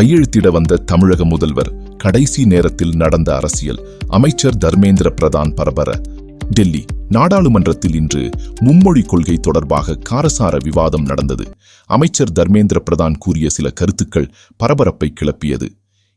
கையெழுத்திட வந்த தமிழக முதல்வர் கடைசி நேரத்தில் நடந்த அரசியல் அமைச்சர் தர்மேந்திர பிரதான் பரபர. டெல்லி நாடாளுமன்றத்தில் இன்று மும்மொழி கொள்கை தொடர்பாக காரசார விவாதம் நடந்தது. அமைச்சர் தர்மேந்திர பிரதான் கூறிய சில கருத்துக்கள் பரபரப்பை கிளப்பியது.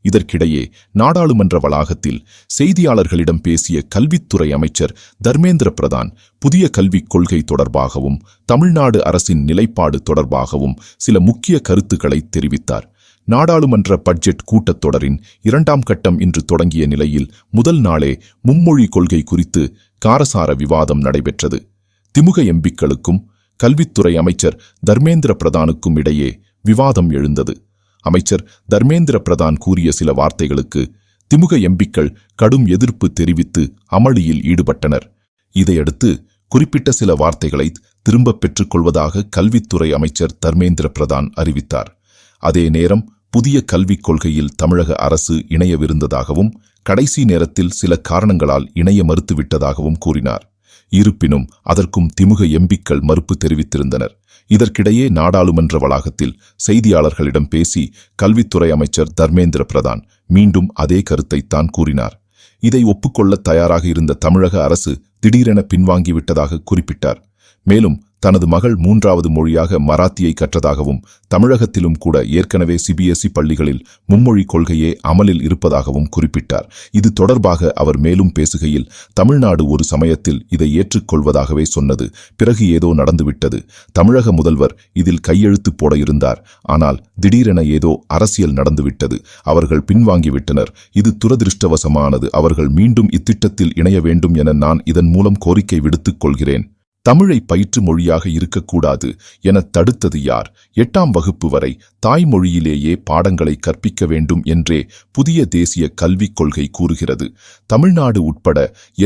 இதற்கிடையே நாடாளுமன்ற வளாகத்தில் செய்தியாளர்களிடம் பேசிய கல்வித்துறை அமைச்சர் தர்மேந்திர பிரதான் புதிய கல்விக் கொள்கை தொடர்பாகவும் தமிழ்நாடு அரசின் நிலைப்பாடு தொடர்பாகவும் சில முக்கிய கருத்துக்களை தெரிவித்தார். நாடாளுமன்ற பட்ஜெட் கூட்டத்தொடரின் இரண்டாம் கட்டம் இன்று தொடங்கிய நிலையில் முதல் நாளே மும்மொழி கொள்கை குறித்து காரசார விவாதம் நடைபெற்றது. திமுக எம்பிக்களுக்கும் கல்வித்துறை அமைச்சர் தர்மேந்திர பிரதானுக்கும் இடையே விவாதம் எழுந்தது. அமைச்சர் தர்மேந்திர பிரதான் கூறிய சில வார்த்தைகளுக்கு திமுக எம்பிக்கள் கடும் எதிர்ப்பு தெரிவித்து அமளியில் ஈடுபட்டனர். இதையடுத்து குறிப்பிட்ட சில வார்த்தைகளை திரும்பப் பெற்றுக் கொள்வதாக கல்வித்துறை அமைச்சர் தர்மேந்திர பிரதான் அறிவித்தார். அதே நேரம் புதிய கல்விக் கொள்கையில் தமிழக அரசு இணையவிருந்ததாகவும் கடைசி நேரத்தில் சில காரணங்களால் இணைய மறுத்துவிட்டதாகவும் கூறினார். இருப்பினும் அதற்கும் திமுக எம்பிக்கள் மறுப்பு தெரிவித்திருந்தனர். இதற்கிடையே நாடாளுமன்ற வளாகத்தில் செய்தியாளர்களிடம் பேசி கல்வித்துறை அமைச்சர் தர்மேந்திர பிரதான் மீண்டும் அதே கருத்தைத்தான் கூறினார். இதை ஒப்புக்கொள்ள தயாராக இருந்த தமிழக அரசு திடீரென பின்வாங்கிவிட்டதாக குறிப்பிட்டார். மேலும் தனது மகள் மூன்றாவது மொழியாக மராத்தியை கற்றதாகவும் தமிழகத்திலும் கூட ஏற்கனவே சிபிஎஸ்இ பள்ளிகளில் மும்மொழி கொள்கையே அமலில் இருப்பதாகவும் குறிப்பிட்டார். இது தொடர்பாக அவர் மேலும் பேசுகையில் தமிழ்நாடு ஒரு சமயத்தில் இதை ஏற்றுக்கொள்வதாகவே சொன்னது. பிறகு ஏதோ நடந்துவிட்டது. தமிழக முதல்வர் இதில் கையெழுத்து போட இருந்தார். ஆனால் திடீரென ஏதோ அரசியல் நடந்துவிட்டது. அவர்கள் பின்வாங்கிவிட்டனர். இது துரதிருஷ்டவசமானது. அவர்கள் மீண்டும் இத்திட்டத்தில் இணைய வேண்டும் என நான் இதன் மூலம் கோரிக்கை விடுத்துக் கொள்கிறேன். தமிழை பயிற்று மொழியாக இருக்கக்கூடாது என தடுத்தது யார்? எட்டாம் வகுப்பு வரை தாய்மொழியிலேயே பாடங்களை கற்பிக்க வேண்டும் என்றே புதிய தேசிய கல்விக் கொள்கை கூறுகிறது. தமிழ்நாடு உட்பட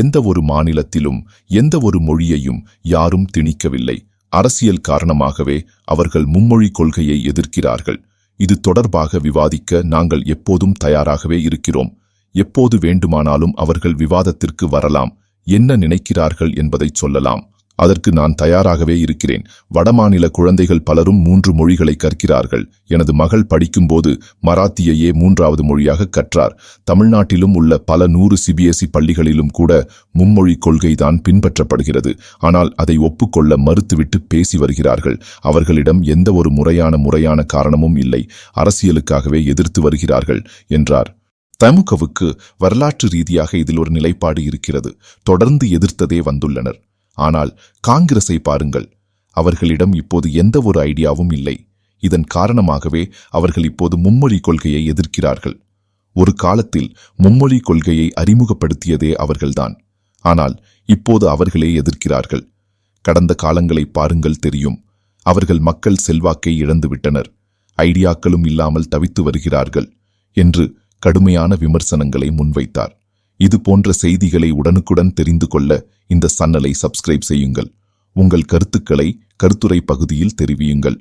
எந்த ஒரு மாநிலத்திலும் எந்த ஒரு மொழியையும் யாரும் திணிக்கவில்லை. அரசியல் காரணமாகவே அவர்கள் மும்மொழி கொள்கையை எதிர்க்கிறார்கள். இது தொடர்பாக விவாதிக்க நாங்கள் எப்போதும் தயாராகவே இருக்கிறோம். எப்போது வேண்டுமானாலும் அவர்கள் விவாதத்திற்கு வரலாம். என்ன நினைக்கிறார்கள் என்பதைச் சொல்லலாம். அதற்கு நான் தயாராகவே இருக்கிறேன். வடமாநில குழந்தைகள் பலரும் மூன்று மொழிகளை கற்கிறார்கள். எனது மகள் படிக்கும்போது மராத்தியையே மூன்றாவது மொழியாக கற்றார். தமிழ்நாட்டிலும் உள்ள பல நூறு சிபிஎஸ்இ பள்ளிகளிலும் கூட மும்மொழி கொள்கைதான் பின்பற்றப்படுகிறது. ஆனால் அதை ஒப்புக்கொள்ள மறுத்துவிட்டு பேசி வருகிறார்கள். அவர்களிடம் எந்த ஒரு முறையான முறையான காரணமும் இல்லை. அரசியலுக்காகவே எதிர்த்து வருகிறார்கள் என்றார். தமுகவுக்கு வரலாற்று ரீதியாக இதில் ஒரு நிலைப்பாடு இருக்கிறது. தொடர்ந்து எதிர்த்ததே வந்துள்ளனர். ஆனால் காங்கிரஸை பாருங்கள். அவர்களிடம் இப்போது எந்த ஒரு ஐடியாவும் இல்லை. இதன் காரணமாகவே அவர்கள் இப்போது மும்மொழி கொள்கையை எதிர்க்கிறார்கள். ஒரு காலத்தில் மும்மொழி கொள்கையை அறிமுகப்படுத்தியதே அவர்கள்தான். ஆனால் இப்போது அவர்களே எதிர்க்கிறார்கள். கடந்த காலங்களை பாருங்கள் தெரியும். அவர்கள் மக்கள் செல்வாக்கை இழந்துவிட்டனர். ஐடியாக்களும் இல்லாமல் தவித்து வருகிறார்கள் என்று கடுமையான விமர்சனங்களை முன்வைத்தார். இது போன்ற செய்திகளை உடனுக்குடன் தெரிந்து கொள்ள இந்த சன்னலை சப்ஸ்கிரைப் செய்யுங்கள். உங்கள் கருத்துக்களை கருத்துரை பகுதியில் தெரிவியுங்கள்.